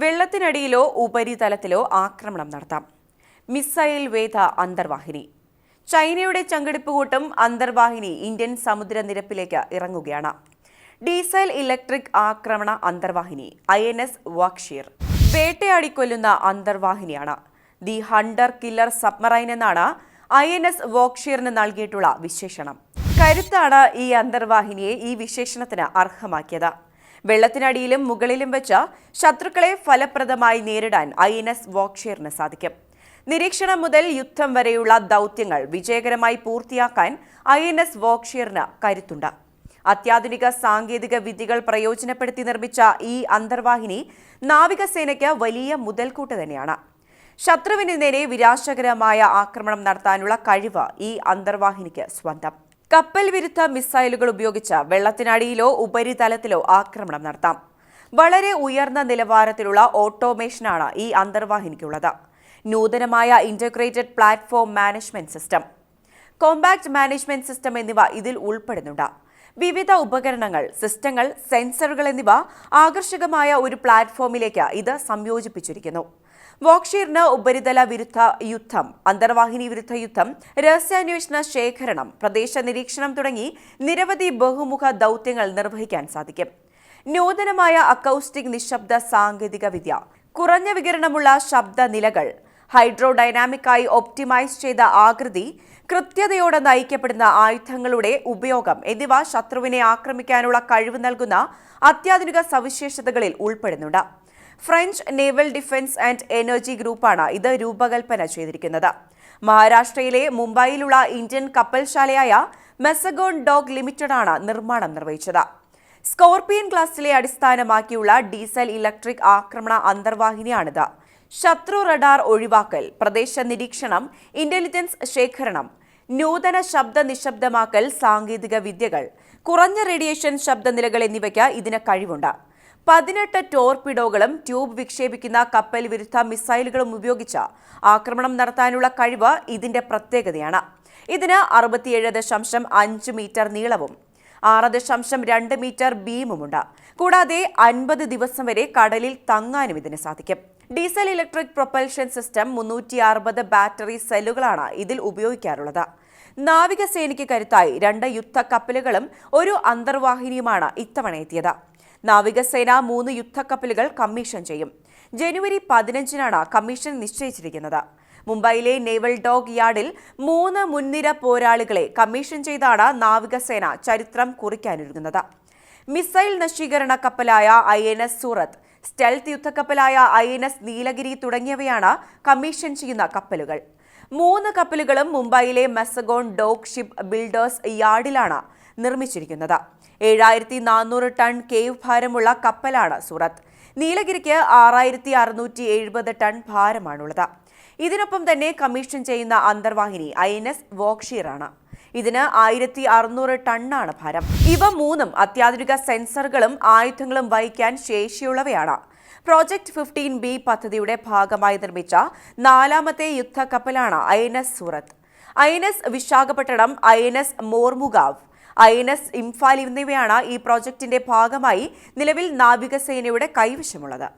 വെള്ളത്തിനടിയിലോ ഉപരിതലത്തിലോ ആക്രമണം നടത്താം. മിസൈൽ വേദ അന്തർവാഹിനി. ചൈനയുടെ ചങ്കെടുപ്പ് കൂട്ടം അന്തർവാഹിനി ഇന്ത്യൻ സമുദ്രനിരപ്പിലേക്ക് ഇറങ്ങുകയാണ്. ഡീസൽ ഇലക്ട്രിക് ആക്രമണ അന്തർവാഹിനി ഐ എൻ എസ് വാക്ഷീർ. വേട്ടയാടിക്കൊല്ലുന്ന അന്തർവാഹിനിയാണ്. ദി ഹണ്ടർ കില്ലർ സബ്മറൈൻ എന്നാണ് ഐ എൻ എസ് വോക്ഷീറിന് നൽകിയിട്ടുള്ള വിശേഷണം. കരുത്താണ് ഈ അന്തർവാഹിനിയെ ഈ വിശേഷണത്തിന് അർഹമാക്കിയത്. വെള്ളത്തിനടിയിലും മുകളിലും വെച്ച ശത്രുക്കളെ ഫലപ്രദമായി നേരിടാൻ ഐ എൻ എസ് സാധിക്കും. നിരീക്ഷണം മുതൽ യുദ്ധം വരെയുള്ള ദൗത്യങ്ങൾ വിജയകരമായി പൂർത്തിയാക്കാൻ ഐ എൻ എസ് കരുത്തുണ്ട്. അത്യാധുനിക സാങ്കേതിക വിദ്യകൾ പ്രയോജനപ്പെടുത്തി നിർമ്മിച്ച ഈ അന്തർവാഹിനി നാവികസേനയ്ക്ക് വലിയ മുതൽക്കൂട്ട് തന്നെയാണ്. ശത്രുവിന് നേരെ വിനാശകരമായ ആക്രമണം നടത്താനുള്ള കഴിവ് ഈ അന്തർവാഹിനിക്ക് സ്വന്തം. കപ്പൽ വിരുദ്ധ മിസൈലുകൾ ഉപയോഗിച്ച് വെള്ളത്തിനടിയിലോ ഉപരിതലത്തിലോ ആക്രമണം നടത്താം. വളരെ ഉയർന്ന നിലവാരത്തിലുള്ള ഓട്ടോമേഷനാണ് ഈ അന്തർവാഹിനിക്കുള്ളത്. നൂതനമായ integrated platform management system compact management system എന്നിവ ഇതിൽ ഉൾപ്പെടുന്നുണ്ട്. വിവിധ ഉപകരണങ്ങൾ സിസ്റ്റങ്ങൾ സെൻസറുകൾ എന്നിവ ആകർഷകമായ ഒരു പ്ലാറ്റ്ഫോമിലേക്ക് ഇത് സംയോജിപ്പിച്ചിരിക്കുന്നു. വോക്ഷീറിന് ഉപരിതല വിരുദ്ധ യുദ്ധം അന്തർവാഹിനി വിരുദ്ധ യുദ്ധം രഹസ്യാന്വേഷണ ശേഖരണം പ്രദേശ നിരീക്ഷണം തുടങ്ങി നിരവധി ബഹുമുഖ ദൗത്യങ്ങൾ നിർവഹിക്കാൻ സാധിക്കും. നൂതനമായ അക്കൌസ്റ്റിക് നിശബ്ദ സാങ്കേതിക വിദ്യ കുറഞ്ഞ വികിരണമുള്ള ശബ്ദ നിലകൾ ഹൈഡ്രോഡൈനാമിക്കായി ഒപ്റ്റിമൈസ് ചെയ്ത ആകൃതി കൃത്യതയോടെ നയിക്കപ്പെടുന്ന ആയുധങ്ങളുടെ ഉപയോഗം എന്നിവ ശത്രുവിനെ ആക്രമിക്കാനുള്ള കഴിവ് നൽകുന്ന അത്യാധുനിക സവിശേഷതകളിൽ ഉൾപ്പെടുന്നുണ്ട്. French naval defence and energy ഗ്രൂപ്പാണ് ഇത് രൂപകൽപ്പന ചെയ്തിരിക്കുന്നത്. മഹാരാഷ്ട്രയിലെ മുംബൈയിലുള്ള ഇന്ത്യൻ കപ്പൽശാലയായ മെസഗോൺ ഡോഗ് ലിമിറ്റഡാണ് നിർമ്മാണം നിർവഹിച്ചത്. സ്കോർപിയൻ ക്ലാസ്സിലെ അടിസ്ഥാനമാക്കിയുള്ള ഡീസൽ ഇലക്ട്രിക് ആക്രമണ അന്തർവാഹിനിയാണിത്. ശത്രു റഡാർ ഒഴിവാക്കൽ പ്രദേശ നിരീക്ഷണം ഇന്റലിജൻസ് ശേഖരണം നൂതന ശബ്ദ നിശബ്ദമാക്കൽ സാങ്കേതിക വിദ്യകൾ കുറഞ്ഞ റേഡിയേഷൻ ശബ്ദനിലകൾ എന്നിവയ്ക്ക് ഇതിന് കഴിവുണ്ട്. പതിനെട്ട് ടോർപിഡോകളും ട്യൂബ് വിക്ഷേപിക്കുന്ന കപ്പൽ വിരുദ്ധ മിസൈലുകളും ഉപയോഗിച്ച് ആക്രമണം നടത്താനുള്ള കഴിവ് ഇതിന്റെ പ്രത്യേകതയാണ്. ഇതിന് അറുപത്തിയേഴ് ദശാംശം അഞ്ച് മീറ്റർ നീളവും ആറ് ദശാംശം രണ്ട് മീറ്റർ ബീമുമുണ്ട്. കൂടാതെ അൻപത് ദിവസം വരെ കടലിൽ തങ്ങാനും ഇതിന് സാധിക്കും. ഡീസൽ ഇലക്ട്രിക് പ്രൊപ്പൽഷൻ സിസ്റ്റം മുന്നൂറ്റി അറുപത് ബാറ്ററി സെല്ലുകളാണ് ഇതിൽ ഉപയോഗിക്കാറുള്ളത്. നാവികസേനയ്ക്ക് കരുത്തായി രണ്ട് യുദ്ധ കപ്പലുകളും ഒരു അന്തർവാഹിനിയുമാണ് ഇത്തവണ എത്തിയത്. നാവികസേന മൂന്ന് യുദ്ധക്കപ്പലുകൾ കമ്മീഷൻ ചെയ്യും. ജനുവരി പതിനഞ്ചിനാണ് കമ്മീഷൻ നിശ്ചയിച്ചിരിക്കുന്നത്. മുംബൈയിലെ നേവൽ ഡോഗ് യാർഡിൽ മൂന്ന് മുൻനിര പോരാളികളെ കമ്മീഷൻ ചെയ്താണ് നാവികസേന ചരിത്രം കുറിക്കാനൊരുങ്ങുന്നത്. മിസൈൽ നശീകരണ കപ്പലായ I N S Surat stealth യുദ്ധക്കപ്പലായ I N S Nilgiri തുടങ്ങിയവയാണ് കമ്മീഷൻ ചെയ്യുന്ന കപ്പലുകൾ. മൂന്ന് കപ്പലുകളും മുംബൈയിലെ മെസഗോൺ ഡോഗ് ഷിപ്പ് ബിൽഡേഴ്സ് യാർഡിലാണ് നിർമ്മിച്ചിരിക്കുന്നത്. ഏഴായിരത്തി നാനൂറ് ടൺ കേവ് ഭാരമുള്ള കപ്പലാണ് സൂറത്ത്. നീലഗിരിക്ക് ആറായിരത്തി അറുന്നൂറ്റി എഴുപത് ടൺ ഭാരമാണുള്ളത്. ഇതിനൊപ്പം തന്നെ കമ്മീഷൻ ചെയ്യുന്ന അന്തർവാഹിനി ഐ എൻ എസ് വോക്ഷീറാണ് ഇതിന് ആയിരത്തി അറുന്നൂറ് ടണ്ണാണ് ഭാരം. ഇവ മൂന്നും അത്യാധുനിക സെൻസറുകളും ആയുധങ്ങളും വഹിക്കാൻ ശേഷിയുള്ളവയാണ്. പ്രോജക്ട് ഫിഫ്റ്റീൻ ബി പദ്ധതിയുടെ ഭാഗമായി നിർമ്മിച്ച നാലാമത്തെ യുദ്ധക്കപ്പലാണ് I N S Surat. I N S Visakhapatnam I N S Mormugao. I N S Imphal എന്നിവയാണ് ഈ പ്രോജക്റ്റിന്റെ ഭാഗമായി നിലവിൽ നാവികസേനയുടെ കൈവശമുള്ളത്.